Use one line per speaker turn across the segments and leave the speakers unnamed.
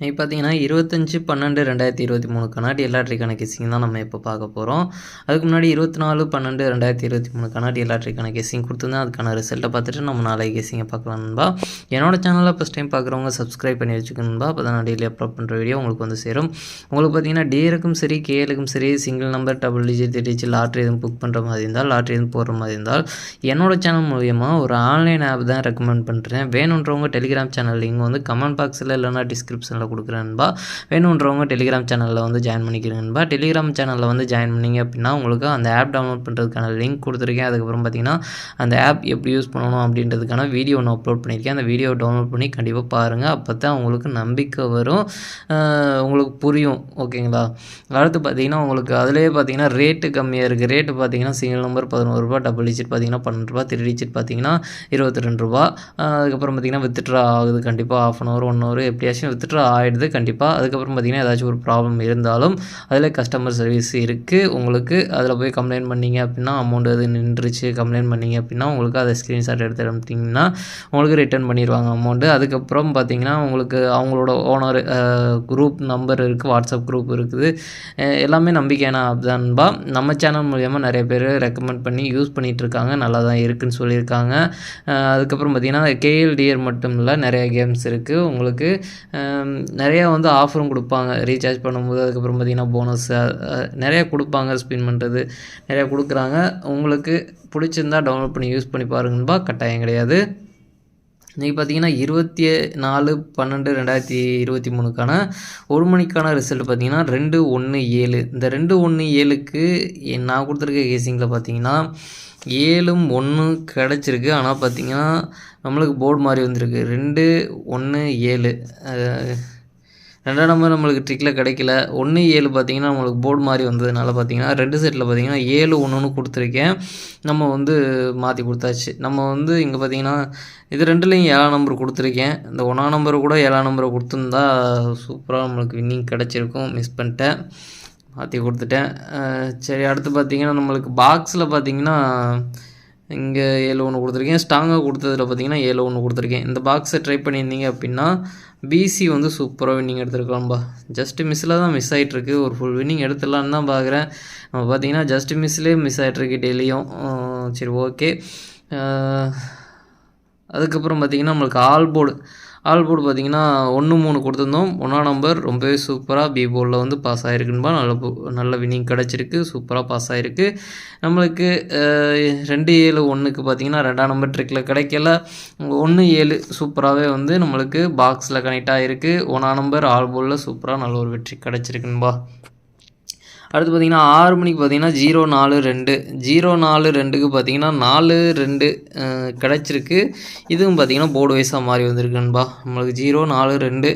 இப்போ பார்த்தீங்கன்னா இருபத்தஞ்சி பன்னெண்டு ரெண்டாயிரத்தி இருபத்தி மூணுக்கான டிஎல்ஆட்ரிக்கான கேசிங் தான் நம்ம இப்போ பார்க்க போகிறோம் அதுக்கு முன்னாடி இருபத்தி நாலு பன்னெண்டு ரெண்டாயிரத்தி இருபத்தி மூணுக்கான டிஎல்ஆட்ரிக்கான கேசிங் கொடுத்துருந்தேன். அதுக்கான ரிசல்ட்டை பார்த்துட்டு நம்ம நாளைக்கு கேசிங்கை பார்க்கலாம் நண்பா. என்னோட சேனலில் ஃபஸ்ட் டைம் பார்க்குறவங்க சப்ஸ்கிரைப் பண்ணி வச்சுக்கணும்பா அப்போ தான் நான் டெய்லி அப்லோட் பண்ணுற வீடியோ உங்களுக்கு வந்து சேரும். உங்களுக்கு பார்த்தீங்கன்னா டிஏருக்கும் சரி கேலுக்கும் சரி single number double digit digit lottery எதுவும் புக் பண்ணுற மாதிரி இருந்தால் லாட்ரி எதுவும் போடுற மாதிரி இருந்தால் என்னோட சேனல் மூலியமாக ஒரு ஆன்லைன் ஆப் தான் ரெக்கமெண்ட் பண்ணுறேன் வேணுன்றவங்க டெலிகிராம் சேனல் லிங்க் வந்து கமெண்ட் பாக்ஸில் இல்லைனா டிஸ்கிரிப்ஷனில் கொடுக்குறேன்பா வேணுன்றவங்க டெலிகிராம் சேனலில் வந்து ஜாயின் பண்ணிக்கிறேன்பா டெலிகிராம் சேனலில் வந்து ஜாயின் பண்ணிங்க அப்படின்னா உங்களுக்கு அந்த ஆப் டவுன்லோட் பண்ணுறதுக்கான லிங்க் கொடுத்துருக்கேன். அதுக்கப்புறம் பார்த்தீங்கன்னா அந்த ஆப் எப்படி யூஸ் பண்ணணும் அப்படின்றதுக்கான வீடியோ ஒன்று அப்லோட் பண்ணியிருக்கேன். அந்த வீடியோ டவுன்லோட் பண்ணி கண்டிப்பாக பாருங்கள் அப்போ தான் உங்களுக்கு நம்பிக்கை வரும். உங்களுக்கு புரியும். ஓகேங்களா அடுத்து பார்த்தீங்கன்னா உங்களுக்கு அதிலேயே பார்த்தீங்கன்னா ரேட்டு கம்மியாக இருக்குது ரேட்டு பார்த்தீங்கன்னா சிங்கிள் நம்பர் பதினோரு ரூபா டபுள் டிஜிட் பார்த்தீங்கன்னா பன்னெண்டு ரூபா த்ரீ டிஜிட் பார்த்தீங்கன்னா இருபத்தி ரெண்டு ரூபா அதுக்கப்புறம் பார்த்தீங்கன்னா வித்ட்ரா ஆகுது. கண்டிப்பாக half an hour one hour எப்படியாச்சும் வித்ட்ரா ஆகிடுது கண்டிப்பாக அதுக்கப்புறம் பார்த்தீங்கன்னா ஏதாச்சும் ஒரு ப்ராப்ளம் இருந்தாலும் அதில் கஸ்டமர் சர்வீஸ் இருக்குது உங்களுக்கு அதில் போய் கம்ப்ளைண்ட் பண்ணிங்க அப்படின்னா அமௌண்ட் எது நின்றுச்சு கம்ப்ளைண்ட் பண்ணீங்க அப்படின்னா உங்களுக்கு அதை ஸ்க்ரீன்ஷாட் எடுத்து அனுப்பிட்டிங்கன்னா உங்களுக்கு ரிட்டர்ன் பண்ணிடுவாங்க அமௌண்ட்டு அதுக்கப்புறம் பார்த்தீங்கன்னா உங்களுக்கு அவங்களோட ஓனர் குரூப் நம்பர் இருக்குது வாட்ஸ்அப் குரூப் இருக்குது. எல்லாமே நம்பிக்கையான ஆப் தான்பா நம்ம சேனல் மூலியமாக நிறைய பேர் ரெக்கமெண்ட் பண்ணி யூஸ் பண்ணிகிட்ருக்காங்க நல்லா தான் இருக்குன்னு சொல்லியிருக்காங்க. அதுக்கப்புறம் பார்த்தீங்கன்னா கேஎல்டிஆர் மட்டும் இல்லை நிறைய கேம்ஸ் இருக்குது உங்களுக்கு நிறையா வந்து ஆஃபரும் கொடுப்பாங்க. ரீசார்ஜ் பண்ணும்போது அதுக்கப்புறம் பார்த்தீங்கன்னா போனஸ் நிறையா கொடுப்பாங்க ஸ்பின் பண்ணுறது நிறையா கொடுக்குறாங்க. உங்களுக்கு பிடிச்சிருந்தா டவுன்லோட் பண்ணி யூஸ் பண்ணி பாருங்கன்பா. கட்டாயம் கிடையாது. இன்றைக்கி பார்த்தீங்கன்னா இருபத்தி நாலு பன்னெண்டு ரெண்டாயிரத்தி இருபத்தி மூணுக்கான ஒரு மணிக்கான ரிசல்ட் பார்த்தீங்கன்னா ரெண்டு ஒன்று ஏழு. இந்த ரெண்டு ஒன்று ஏழுக்கு நான் கொடுத்துருக்க கேசிங்கில் பார்த்தீங்கன்னா ஏழும் ஒன்று கிடச்சிருக்கு. ஆனால் பார்த்திங்கன்னா நம்மளுக்கு போர்டு மாதிரி வந்திருக்கு. ரெண்டு ஒன்று ஏழு. ரெண்டாம் நம்பர் நம்மளுக்கு ட்ரிக்கில் கிடைக்கல. ஒன்று ஏழு பார்த்தீங்கன்னா நம்மளுக்கு போர்டு மாதிரி வந்ததுனால பார்த்தீங்கன்னா ரெண்டு செட்டில் பார்த்தீங்கன்னா ஏழு ஒன்றுன்னு கொடுத்துருக்கேன். நம்ம வந்து மாற்றி கொடுத்தாச்சு. நம்ம வந்து இங்கே பார்த்தீங்கன்னா இது ரெண்டுலேயும் ஏழாம் நம்பர் கொடுத்துருக்கேன். இந்த ஒன்றாம் நம்பர் கூட ஏழாம் நம்பரை கொடுத்துருந்தா சூப்பராக நம்மளுக்கு வின்னிங் கிடச்சிருக்கும். மிஸ் பண்ணிட்டேன். மாற்றி கொடுத்துட்டேன். சரி அடுத்து பார்த்தீங்கன்னா நம்மளுக்கு பாக்ஸில் பார்த்தீங்கன்னா இங்கே ஏழு ஒன்று கொடுத்துருக்கேன். ஸ்ட்ராங்காக கொடுத்ததில் பார்த்தீங்கன்னா ஏழு ஒன்று கொடுத்துருக்கேன். இந்த பாக்ஸை ட்ரை பண்ணியிருந்தீங்க அப்படின்னா பிசி வந்து சூப்பராக வின்னிங் எடுத்துருக்கலாம்ப்பா ஜஸ்ட் மிஸ்ஸில் தான் மிஸ் ஆகிட்டுருக்கு ஒரு ஃபுல் வின்னிங் எடுத்துடலான்னு தான் பார்க்குறேன் நம்ம பார்த்தீங்கன்னா ஜஸ்ட் மிஸ்லேயே மிஸ் ஆகிட்டுருக்கு டெய்லியும். சரி ஓகே அதுக்கப்புறம் பார்த்தீங்கன்னா நம்மளுக்கு ஆல் போர்டு ஆல் போர்டு பார்த்தீங்கன்னா ஒன்று மூணு கொடுத்துருந்தோம். ஒன்றாம் நம்பர். ரொம்பவே சூப்பராக பி போர்டில் வந்து பாஸ் ஆகிருக்குன்பா நல்ல நல்ல வினிங் கிடச்சிருக்கு. சூப்பராக பாஸ் ஆகிருக்கு நம்மளுக்கு ரெண்டு ஏழு ஒன்றுக்கு பார்த்தீங்கன்னா ரெண்டாம் நம்பர் ட்ரிக்கில் கிடைக்கல. ஒன்று ஏழு சூப்பராகவே வந்து நம்மளுக்கு பாக்ஸில் கனெக்ட் ஆகிருக்கு ஒன்றாம் நம்பர் ஆல் போர்டில் சூப்பராக நல்ல ஒரு வெற்றி கிடச்சிருக்குன்பா. அடுத்து பார்த்தீங்கன்னா ஆறு மணிக்கு பார்த்தீங்கன்னா ஜீரோ நாலு ரெண்டு. ஜீரோ நாலு ரெண்டுக்கு பார்த்தீங்கன்னா நாலு ரெண்டு கிடச்சிருக்கு. இதுவும் பார்த்தீங்கன்னா போர்டு வைஸாக மாறி வந்திருக்குன்பா நம்மளுக்கு ஜீரோ நாலு ரெண்டு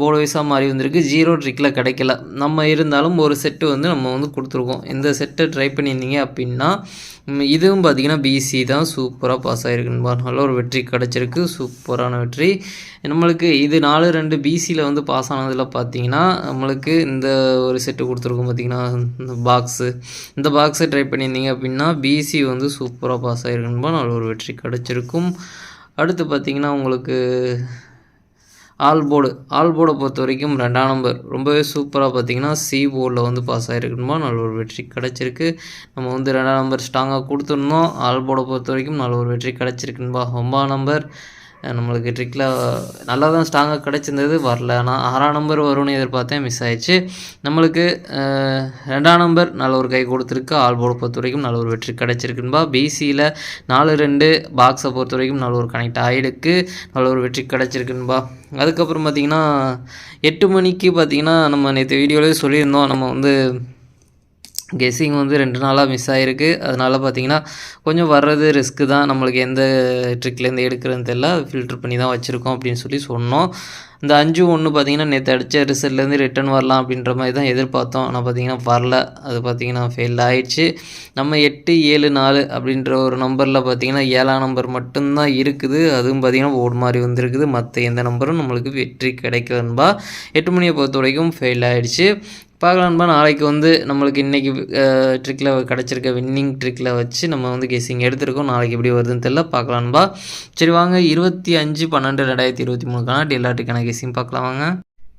போர்டு வைஸாக மாறி வந்திருக்கு. ஜீரோ ட்ரிக்கில் கிடைக்கல. நம்ம இருந்தாலும் ஒரு செட்டு வந்து நம்ம வந்து கொடுத்துருக்கோம். இந்த செட்டை ட்ரை பண்ணியிருந்தீங்க அப்படின்னா இதுவும் பார்த்தீங்கன்னா பிசி தான் சூப்பராக பாஸ் ஆகிருக்குன்பா நல்ல ஒரு வெற்றி கிடச்சிருக்கு. சூப்பரான வெற்றி. நம்மளுக்கு இது நாலு ரெண்டு பிசியில் வந்து பாஸ் ஆனதில் பார்த்தீங்கன்னா நம்மளுக்கு இந்த ஒரு செட்டு கொடுத்துருக்கோம் பார்த்தீங்கன்னா இந்த பாக்ஸு இந்த பாக்ஸை ட்ரை பண்ணியிருந்தீங்க அப்படின்னா பிசி வந்து சூப்பராக பாஸ் ஆகிருக்குன்பா நல்ல ஒரு வெற்றி கிடச்சிருக்கும். அடுத்து பார்த்திங்கன்னா உங்களுக்கு ஆல் போர்டு ஆல் போர்டை பொறுத்த வரைக்கும் ரெண்டாம் நம்பர். ரொம்பவே சூப்பராக பார்த்தீங்கன்னா சி போர்டில் வந்து பாஸ் ஆகிருக்கணுமா நல்ல ஒரு வெற்றி கிடச்சிருக்கு. நம்ம வந்து ரெண்டாம் நம்பர் ஸ்ட்ராங்காக கொடுத்துருந்தோம் ஆல் போர்டை பொறுத்த வரைக்கும் நல்ல ஒரு வெற்றி கிடச்சிருக்குன்பா. ஒம்பா நம்பர். நம்மளுக்கு ட்ரிக்கில் நல்லா தான் ஸ்ட்ராங்காக கிடச்சிருந்தது வரல. ஆனால் ஆறாம் நம்பர் வரும்னு எதிர்பார்த்தேன் மிஸ் ஆயிடுச்சு. நம்மளுக்கு ரெண்டாம் நம்பர் நல்ல ஒரு கை கொடுத்துருக்கு. ஆல் போர்டு பொறுத்த வரைக்கும் நல்ல ஒரு வெற்றி கிடச்சிருக்குன்பா. பிசியில் நாலு ரெண்டு பாக்ஸை பொறுத்த வரைக்கும் நல்ல ஒரு கனெக்ட் ஆகிடுக்கு நல்ல ஒரு வெற்றி கிடச்சிருக்குன்பா. அதுக்கப்புறம் பார்த்தீங்கன்னா எட்டு மணிக்கு பார்த்தீங்கன்னா நம்ம நேற்று வீடியோலேயே சொல்லியிருந்தோம். நம்ம வந்து கெஸ்ஸிங் வந்து ரெண்டு நாளாக மிஸ் ஆகிருக்கு அதனால் பார்த்தீங்கன்னா கொஞ்சம் வர்றது ரிஸ்க்கு தான். நம்மளுக்கு எந்த ட்ரிக்லேருந்து எடுக்கிறதுன்னு தெரில ஃபில்ட்ரு பண்ணி தான் வச்சுருக்கோம் அப்படின்னு சொல்லி சொன்னோம். இந்த அஞ்சு ஒன்று பார்த்தீங்கன்னா நேற்று அடித்த ரிசல்ட்லேருந்து ரிட்டன் வரலாம் அப்படின்ற மாதிரி தான் எதிர்பார்த்தோம். ஆனால் பார்த்தீங்கன்னா வரல. அது பார்த்தீங்கன்னா ஃபெயில் ஆகிடுச்சு நம்ம எட்டு ஏழு நாலு அப்படின்ற ஒரு நம்பரில் பார்த்தீங்கன்னா ஏழாம் நம்பர் மட்டும்தான் இருக்குது. அதுவும் பார்த்தீங்கன்னா ஓடு மாதிரி வந்திருக்குது. மற்ற எந்த நம்பரும் நம்மளுக்கு வெற்றி கிடைக்கலன்பா. எட்டு மணியை பொறுத்த வரைக்கும் ஃபெயில் ஆகிடுச்சு பார்க்கலான்பா நாளைக்கு வந்து நம்மளுக்கு இன்றைக்கி ட்ரிக்கில் கிடச்சிருக்க வின்னிங் ட்ரிக்கில் வச்சு நம்ம வந்து கெஸிங் எடுத்திருக்கோம். நாளைக்கு எப்படி வருதுன்னு தெரியல. பார்க்கலான்பா சரி வாங்க. இருபத்தி அஞ்சு பன்னெண்டு ரெண்டாயிரத்தி இருபத்தி மூணுக்கான டெல்லாட்டுக்கான கெஸிங் பார்க்கலாம் வாங்க.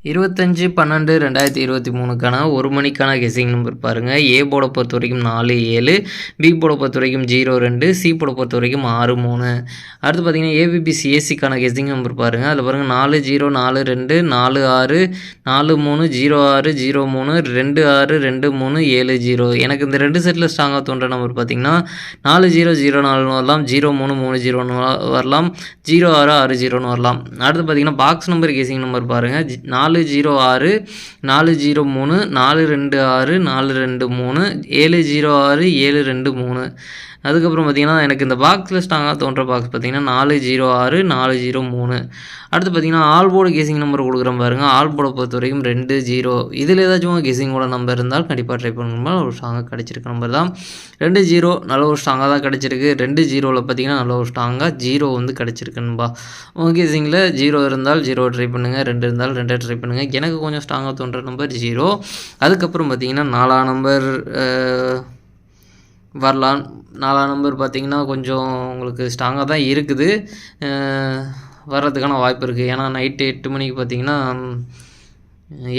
இருபத்தஞ்சி பன்னெண்டு ரெண்டாயிரத்தி இருபத்தி மூணுக்கான ஒரு மணிக்கான கெஸிங் நம்பர் பாருங்கள் ஏ போட பொறுத்த வரைக்கும் நாலு ஏழு பி போட பொறுத்த வரைக்கும் ஜீரோ ரெண்டு சி போட பொறுத்த வரைக்கும் ஆறு மூணு. அடுத்து பார்த்தீங்கன்னா ஏபிபிசி ஏசிக்கான கெஸிங் நம்பர் பாருங்கள் அதில் பாருங்கள் நாலு ஜீரோ நாலு ரெண்டு நாலு ஆறு நாலு மூணு ஜீரோ ஆறு ஜீரோ மூணு ரெண்டு ஆறு ரெண்டு மூணு ஏழு ஜீரோ. எனக்கு இந்த ரெண்டு செட்டில் ஸ்ட்ராங்காக தோன்ற நம்பர் பார்த்தீங்கன்னா நாலு ஜீரோ ஜீரோ நாலுன்னு வரலாம். ஜீரோ மூணு மூணு ஜீரோன்னு வரலாம். ஜீரோ ஆறு ஆறு ஜீரோன்னு வரலாம். அடுத்து பார்த்தீங்கன்னா பாக்ஸ் நம்பர் கெஸிங் நம்பர் பாருங்கள் ஜி- நாலு ஜீரோ ஆறு நாலு ஜீரோ மூணு நாலு ரெண்டு ஆறு நாலு ரெண்டு மூணு ஏழு ஜீரோ ஆறு ஏழு ரெண்டு மூணு. அதுக்கப்புறம் பார்த்தீங்கன்னா எனக்கு இந்த பாக்ஸில் ஸ்ட்ராங்காக தோன்ற பாக்ஸ் பார்த்தீங்கன்னா நாலு ஜீரோ ஆறு நாலு ஜீரோ மூணு. அடுத்து பார்த்தீங்கன்னா ஆல்போர்டு கேசிங் நம்பர் கொடுக்குறேன் பாருங்கள் ஆல்போர்டை பொறுத்த வரைக்கும் ரெண்டு ஜீரோ. இதில் ஏதாச்சும் கேசிங்கோட நம்பர் இருந்தால் கண்டிப்பாக ட்ரை பண்ணுங்க. ஒரு ஸ்ட்ராங்காக கிடச்சிருக்க நம்பர் தான். ரெண்டு ஜீரோ நல்ல ஒரு ஸ்ட்ராங்காக தான் கிடச்சிருக்கு. ரெண்டு ஜீரோவில் பார்த்தீங்கன்னா நல்ல ஒரு ஸ்ட்ராங்காக ஜீரோ வந்து கிடச்சிருக்குன்பா. உங்கள் கேசிங்கில் ஜீரோ இருந்தால் ஜீரோ ட்ரை பண்ணுங்கள் ரெண்டு இருந்தால் ரெண்டே ட்ரை பண்ணுங்கள் எனக்கு கொஞ்சம் ஸ்ட்ராங்காக தோன்ற நம்பர் ஜீரோ. அதுக்கப்புறம் பார்த்தீங்கன்னா நாலாம் நம்பர் வரலாம். நாலாம் நம்பர் பார்த்தீங்கன்னா கொஞ்சம் உங்களுக்கு ஸ்ட்ராங்காக தான் இருக்குது. வர்றதுக்கான வாய்ப்பு இருக்குது ஏன்னா நைட்டு எட்டு மணிக்கு பார்த்தீங்கன்னா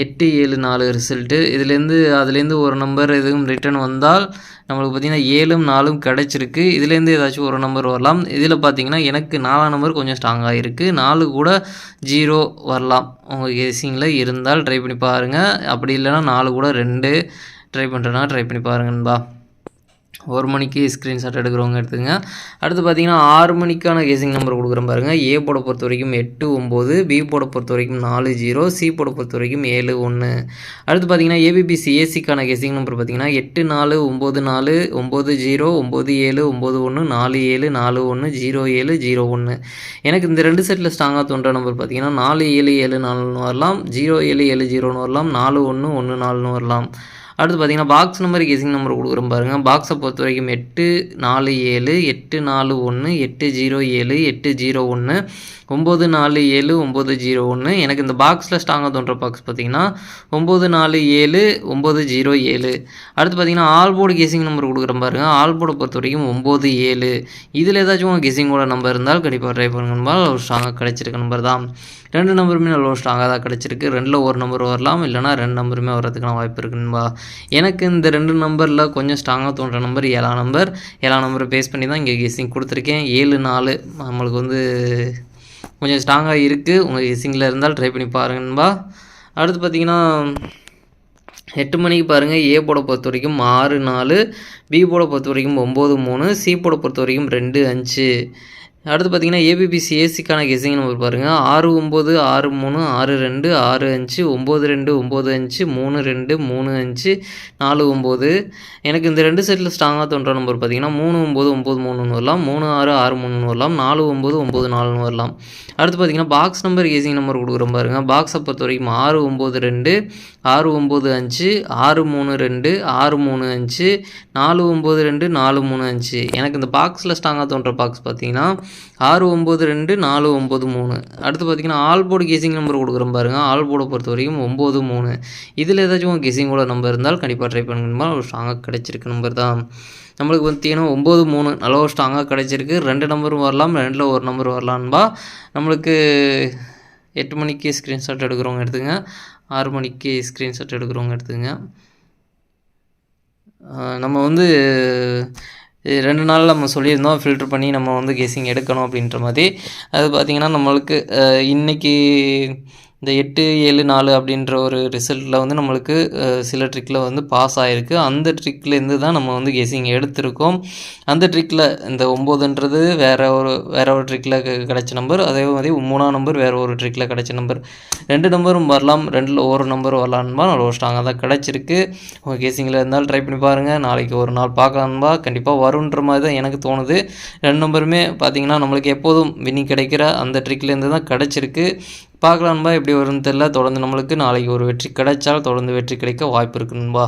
எட்டு ஏழு நாலு ரிசல்ட்டு இதுலேருந்து அதுலேருந்து ஒரு நம்பர் எதுவும் ரிட்டர்ன் வந்தால் நம்மளுக்கு பார்த்தீங்கன்னா ஏழும் நாலும் கிடச்சிருக்கு. இதுலேருந்து ஏதாச்சும் ஒரு நம்பர் வரலாம். இதில் பார்த்தீங்கன்னா எனக்கு நாலாம் நம்பர் கொஞ்சம் ஸ்ட்ராங்காக இருக்குது நாலு கூட ஜீரோ வரலாம். உங்கள் கேசிங்கில் இருந்தால் ட்ரை பண்ணி பாருங்கள் அப்படி இல்லைன்னா நாலு கூட ரெண்டு. ட்ரை பண்ணுறேன்னா ட்ரை பண்ணி பாருங்கன்பா ஒரு மணிக்கு ஸ்க்ரீன்ஷாட் எடுக்கிறவங்க எடுத்துங்க. அடுத்து பார்த்தீங்கன்னா ஆறு மணிக்கான கேசிங் நம்பர் கொடுக்குறேன் பாருங்கள் ஏ போட பொறுத்த வரைக்கும் எட்டு ஒம்பது பி போட பொறுத்த வரைக்கும் நாலு ஜீரோ சி போட பொறுத்த வரைக்கும் ஏழு ஒன்று அடுத்து பார்த்தீங்கன்னா ஏபிபிசி ஏசிக்கான கேசிங் நம்பர் பார்த்தீங்கன்னா எட்டு நாலு ஒம்பது நாலு ஒம்பது ஜீரோ ஒம்பது ஏழு ஒம்பது ஒன்று நாலு ஏழு நாலு ஒன்று ஜீரோ ஏழு ஜீரோ ஒன்று எனக்கு இந்த ரெண்டு செட்டில் ஸ்ட்ராங்காக தோன்ற நம்பர் பார்த்தீங்கன்னா நாலு ஏழு ஏழு நாலுன்னு வரலாம் ஜீரோ ஏழு ஏழு ஜீரோன்னு வரலாம் நாலு ஒன்று ஒன்று நாலுன்னு வரலாம். அடுத்து பார்த்தீங்கன்னா பாக்ஸ் நம்பர் கேசிங் நம்பர் கொடுக்குறோம் பாருங்கள் பாக்ஸை பொறுத்த வரைக்கும் எட்டு நாலு ஏழு எட்டு நாலு ஒன்று எட்டு ஜீரோ ஏழு எட்டு ஜீரோ ஒன்று ஒம்பது நாலு ஏழு ஒம்பது ஜீரோ ஒன்று எனக்கு இந்த பாக்ஸில் ஸ்ட்ராங்காக தோன்ற பாக்ஸ் பார்த்தீங்கன்னா ஒம்பது நாலு ஏழு ஒம்பது ஜீரோ ஏழு. அடுத்து பார்த்தீங்கன்னா ஆல்போர்டு கெஸிங் நம்பர் கொடுக்குறேன் பாருங்க. ஆல்போர்டை பொறுத்த வரைக்கும் ஒம்பது ஏழு. இதில் ஏதாச்சும் உங்கள் கெஸிங்கோட நம்பர் இருந்தால் கண்டிப்பாக ட்ரை பண்ணுங்கன்பா ஒரு ஸ்ட்ராங்காக கிடச்சிருக்க நம்பர் தான். ரெண்டு நம்பருமே நல்ல ஒரு ஸ்ட்ராங்காக தான் கிடச்சிருக்கு. ரெண்டில் ஒரு நம்பர் வரலாம். இல்லைனா ரெண்டு நம்பருமே வர்றதுக்கான வாய்ப்பு இருக்குன்பா எனக்கு இந்த ரெண்டு நம்பரில் கொஞ்சம் ஸ்ட்ராங்காக தோன்ற நம்பர் ஏழாம் நம்பர். ஏழாம் நம்பரை பேஸ் பண்ணி தான் இங்கே கெஸிங் கொடுத்துருக்கேன். ஏழு நாலு நம்மளுக்கு வந்து கொஞ்சம் ஸ்ட்ராங்காக இருக்குது உங்கள் கெஸிங்கில் இருந்தால் ட்ரை பண்ணி பாருங்கன்பா அடுத்து பார்த்தீங்கன்னா எட்டு மணிக்கு பாருங்கள் ஏ போட பொறுத்த வரைக்கும் ஆறு நாலு. பி போட பொறுத்த வரைக்கும் ஒம்பது மூணு. சி போட பொறுத்த வரைக்கும் ரெண்டு அஞ்சு. அடுத்து பார்த்தீங்கன்னா ஏபிபிசி ஏசிக்கான கெஸிங் நம்பர் பாருங்கள் ஆறு ஒம்பது ஆறு மூணு ஆறு ரெண்டு ஆறு அஞ்சு ஒம்பது ரெண்டு ஒம்பது அஞ்சு மூணு ரெண்டு மூணு அஞ்சு நாலு ஒம்பது எனக்கு இந்த ரெண்டு செட்டில் ஸ்ட்ராங்காக தோன்ற நம்பர் பார்த்தீங்கன்னா மூணு ஒம்பது ஒம்பது மூணுன்னு வரலாம். மூணு ஆறு ஆறு மூணுன்னு வரலாம். நாலு ஒம்பது ஒம்பது நாலுன்னு வரலாம். அடுத்து பார்த்தீங்கன்னா பாக்ஸ் நம்பர் கேசிங் நம்பர் கொடுக்குறோம் பாருங்க. பாக்ஸை பொறுத்த வரைக்கும் ஆறு ஒம்பது ரெண்டு ஆறு ஒம்பது அஞ்சு ஆறு மூணு ரெண்டு ஆறு மூணு அஞ்சு நாலு ஒம்பது ரெண்டு நாலு மூணு அஞ்சு. எனக்கு இந்த பாக்ஸில் ஸ்ட்ராங்காக தோன்ற பாக்ஸ் பார்த்தீங்கன்னா ஆறு ஒம்பது ரெண்டு நாலு ஒம்பது மூணு. அடுத்து பார்த்தீங்கன்னா ஆல் போர்டு கெஸிங் நம்பர் கொடுக்குறோம் பாருங்க. ஆல் போர்டை பொறுத்த வரைக்கும் ஒம்பது மூணு. இதில் ஏதாச்சும் கெஸிங்கோட நம்பர் இருந்தால் கண்டிப்பாக ட்ரை பண்ணுங்கம்மா ஒரு ஸ்ட்ராங்காக கிடைச்சிருக்க நம்பர் தான். நம்மளுக்கு பார்த்தீங்கன்னா ஒம்பது மூணு. நல்ல ஒரு ஸ்ட்ராங்காக கிடைச்சிருக்கு. ரெண்டு நம்பரும் வரலாம். ரெண்டில் ஒரு நம்பர் வரலான்பா நம்மளுக்கு எட்டு மணிக்கு ஸ்க்ரீன்ஷாட் எடுக்கிறவங்க எடுத்துங்க. ஆறு மணிக்கு ஸ்க்ரீன்ஷாட் எடுக்கிறவங்க எடுத்துங்க. நம்ம வந்து ரெண்டு நாள் நம்ம சொல்லியிருந்தோம். ஃபில்டர் பண்ணி நம்ம வந்து கெஸிங் எடுக்கணும் அப்படின்ற மாதிரி. அது பார்த்திங்கன்னா நம்மளுக்கு இன்றைக்கி இன்னைக்கு
இந்த எட்டு ஏழு நாலு அப்படின்ற ஒரு ரிசல்ட்டில் வந்து நம்மளுக்கு சில ட்ரிக்கில் வந்து பாஸ் ஆகிருக்கு அந்த ட்ரிக்லேருந்து தான் நம்ம வந்து கெஸிங் எடுத்திருக்கோம். அந்த ட்ரிக்கில் இந்த ஒம்போதுன்றது வேறு ஒரு வேற ஒரு ட்ரிக்கில் கிடைச்ச நம்பர் அதே மாதிரி மூணாம் நம்பர் வேறு ஒரு ட்ரிக்கில் கிடச்ச நம்பர் ரெண்டு நம்பரும் வரலாம். ரெண்டில் ஒரு நம்பர் வரலான்பா நல்ல ஒரு ஸ்ட்ராங்காக தான் கிடச்சிருக்கு. உங்கள் கெஸிங்கில் இருந்தாலும் ட்ரை பண்ணி பாருங்கள் நாளைக்கு ஒரு நாள் பார்க்கலான்பா கண்டிப்பாக வருன்ற மாதிரி தான் எனக்கு தோணுது. ரெண்டு நம்பருமே பார்த்திங்கன்னா நம்மளுக்கு எப்போதும் வினி கிடைக்கிற அந்த ட்ரிக்லேருந்து தான் கிடச்சிருக்கு. பார்க்கலான்பா எப்படி வரும்னு தெரில தொடர்ந்து நம்மளுக்கு நாளைக்கு ஒரு வெற்றி கிடைச்சால் தொடர்ந்து வெற்றி கிடைக்க வாய்ப்பு இருக்கு நண்பா.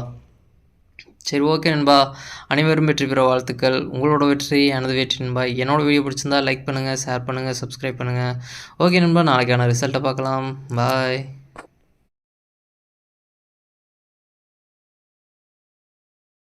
சரி ஓகே நண்பா. அனைவரும் வெற்றி பெற வாழ்த்துக்கள். உங்களோட வெற்றி எனது வெற்றி நண்பா. என்னோட வீடியோ பிடிச்சிருந்தா லைக் பண்ணுங்கள் ஷேர் பண்ணுங்கள் சப்ஸ்கிரைப் பண்ணுங்கள் ஓகே நண்பா நாளைக்கான ரிசல்ட்டை பார்க்கலாம். பாய்